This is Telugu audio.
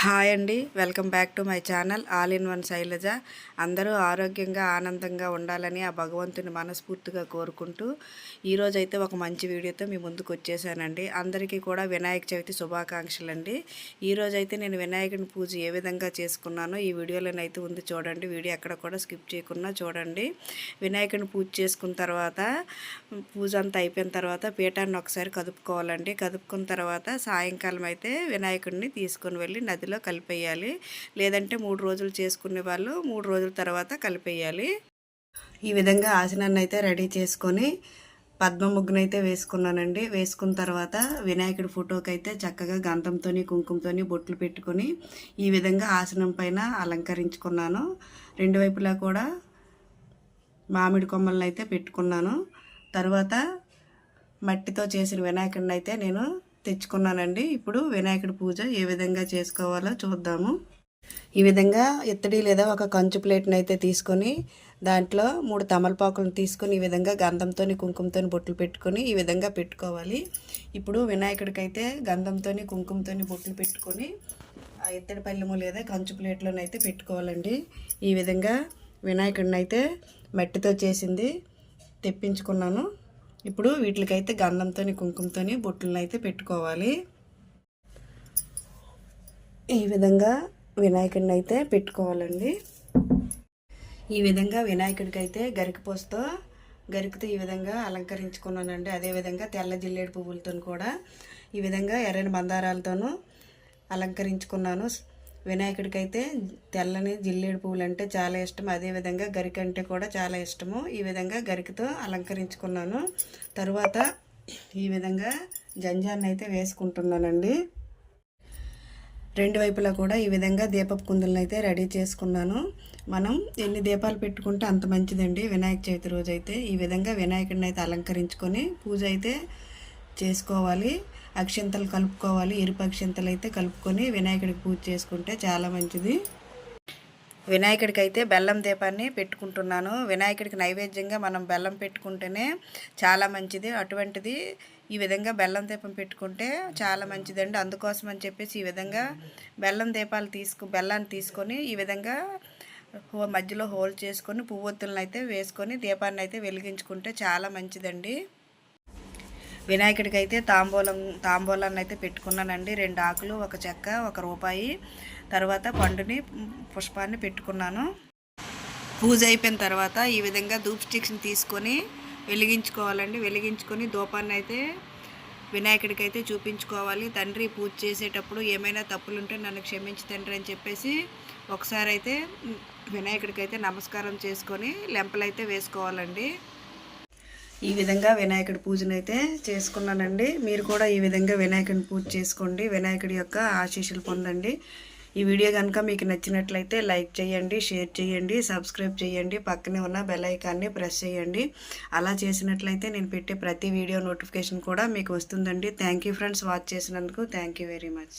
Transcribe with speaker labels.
Speaker 1: హాయ్ అండి. Welcome back to my channel all in one Shailaja. అందరూ ఆరోగ్యంగా ఆనందంగా ఉండాలని ఆ భగవంతుని మనస్ఫూర్తిగా కోరుకుంటూ ఈరోజైతే ఒక మంచి వీడియోతో మీ ముందుకు వచ్చేసానండి. అందరికీ కూడా వినాయక చవితి శుభాకాంక్షలు అండి ఈరోజైతే నేను వినాయకుని పూజ ఏ విధంగా చేసుకున్నానో ఈ వీడియోలోనైతే ఉంది చూడండి. వీడియో ఎక్కడ కూడా స్కిప్ చేయకుండా చూడండి. వినాయకుని పూజ చేసుకున్న తర్వాత పూజ అంతా అయిపోయిన తర్వాత పీఠాన్ని ఒకసారి కదుపుకోవాలండి. కదుపుకున్న తర్వాత సాయంకాలం అయితే వినాయకుడిని తీసుకొని వెళ్ళి పద్ధతిలో కలిపేయాలి. లేదంటే మూడు రోజులు చేసుకునే వాళ్ళు మూడు రోజుల తర్వాత కలిపేయాలి. ఈ విధంగా ఆసనాన్ని అయితే రెడీ చేసుకొని పద్మ ముగ్గునైతే వేసుకున్నానండి. వేసుకున్న తర్వాత వినాయకుడి ఫోటోకి అయితే చక్కగా గంధంతో కుంకుమతో బొట్లు పెట్టుకొని ఈ విధంగా ఆసనం పైన అలంకరించుకున్నాను. రెండు వైపులా కూడా మామిడి కొమ్మలను అయితే పెట్టుకున్నాను. తర్వాత మట్టితో చేసిన వినాయకుడిని అయితే నేను తెచ్చుకున్నానండి. ఇప్పుడు వినాయకుడి పూజ ఏ విధంగా చేసుకోవాలో చూద్దాము. ఈ విధంగా ఇత్తడి లేదా ఒక కంచు ప్లేట్ని అయితే తీసుకొని దాంట్లో మూడు తమలపాకులను తీసుకొని ఈ విధంగా గంధంతో కుంకుమతో బొట్లు పెట్టుకొని ఈ విధంగా పెట్టుకోవాలి. ఇప్పుడు వినాయకుడికైతే గంధంతో కుంకుమతో బొట్లు పెట్టుకొని ఆ ఇత్తడి పల్లెము లేదా కంచు ప్లేట్లోనైతే పెట్టుకోవాలండి. ఈ విధంగా వినాయకుడిని అయితే మట్టితో చేసింది తెప్పించుకున్నాను. ఇప్పుడు వీటికైతే గంధంతో కుంకుమతో బొట్టులను అయితే పెట్టుకోవాలి. ఈ విధంగా వినాయకుడిని అయితే పెట్టుకోవాలండి. ఈ విధంగా వినాయకుడికి అయితే గరికపోస్తో గరికతో ఈ విధంగా అలంకరించుకున్నానండి. అదేవిధంగా తెల్ల జిల్లేడు పువ్వులతో కూడా ఈ విధంగా ఎర్రని బందారాలతోనూ అలంకరించుకున్నాను. వినాయకుడికి అయితే తెల్లని జిల్లేడు పువ్వులు అంటే చాలా ఇష్టం. అదేవిధంగా గరిక అంటే కూడా చాలా ఇష్టము. ఈ విధంగా గరికతో అలంకరించుకున్నాను. తరువాత ఈ విధంగా జంజాన్ని అయితే వేసుకుంటున్నానండి. రెండు వైపులా కూడా ఈ విధంగా దీపపు కుందులను అయితే రెడీ చేసుకున్నాను. మనం ఎన్ని దీపాలు పెట్టుకుంటే అంత మంచిదండి వినాయక చవితి రోజు అయితే ఈ విధంగా వినాయకుడిని అయితే అలంకరించుకొని పూజ అయితే చేసుకోవాలి. అక్షంతలు కలుపుకోవాలి. ఎరుపు అక్షంతలు అయితే కలుపుకొని వినాయకుడికి పూజ చేసుకుంటే చాలా మంచిది. వినాయకుడికి అయితే బెల్లం దీపాన్ని పెట్టుకుంటున్నాను. వినాయకుడికి నైవేద్యంగా మనం బెల్లం పెట్టుకుంటేనే చాలా మంచిది. అటువంటిది ఈ విధంగా బెల్లం దీపం పెట్టుకుంటే చాలా మంచిదండి. అందుకోసం అని చెప్పేసి ఈ విధంగా బెల్లం దీపాలు తీసుకు బెల్లాన్ని తీసుకొని ఈ విధంగా మధ్యలో హోల్ చేసుకొని పువ్వొత్తులను అయితే వేసుకొని దీపాన్ని అయితే వెలిగించుకుంటే చాలా మంచిదండి. వినాయకుడికి అయితే తాంబూలం తాంబూలాన్ని అయితే పెట్టుకున్నానండి. రెండు ఆకులు ఒక చెక్క ఒక రూపాయి. తర్వాత పండుని పుష్పాన్ని పెట్టుకున్నాను. పూజ అయిపోయిన తర్వాత ఈ విధంగా ధూప్ స్టిక్స్ని తీసుకొని వెలిగించుకోవాలండి. వెలిగించుకొని ధూపాన్ని అయితే వినాయకుడికి అయితే చూపించుకోవాలి. తండ్రి పూజ చేసేటప్పుడు ఏమైనా తప్పులుంటే నన్ను క్షమించి తండ్రి అని చెప్పేసి ఒకసారి అయితే వినాయకుడికి అయితే నమస్కారం చేసుకొని లెంపలైతే వేసుకోవాలండి. ఈ విధంగా వినాయకుడి పూజను అయితే చేసుకున్నానండి. మీరు కూడా ఈ విధంగా వినాయకుడిని పూజ చేసుకోండి. వినాయకుడి యొక్క ఆశీస్సులు పొందండి. ఈ వీడియో కనుక మీకు నచ్చినట్లయితే లైక్ చేయండి షేర్ చేయండి సబ్స్క్రైబ్ చేయండి పక్కనే ఉన్న బెల్ ఐకాన్ని ప్రెస్ చేయండి. అలా చేసినట్లయితే నేను పెట్టే ప్రతి వీడియో నోటిఫికేషన్ కూడా మీకు వస్తుందండి. థ్యాంక్ ఫ్రెండ్స్ వాచ్ చేసినందుకు థ్యాంక్ వెరీ మచ్.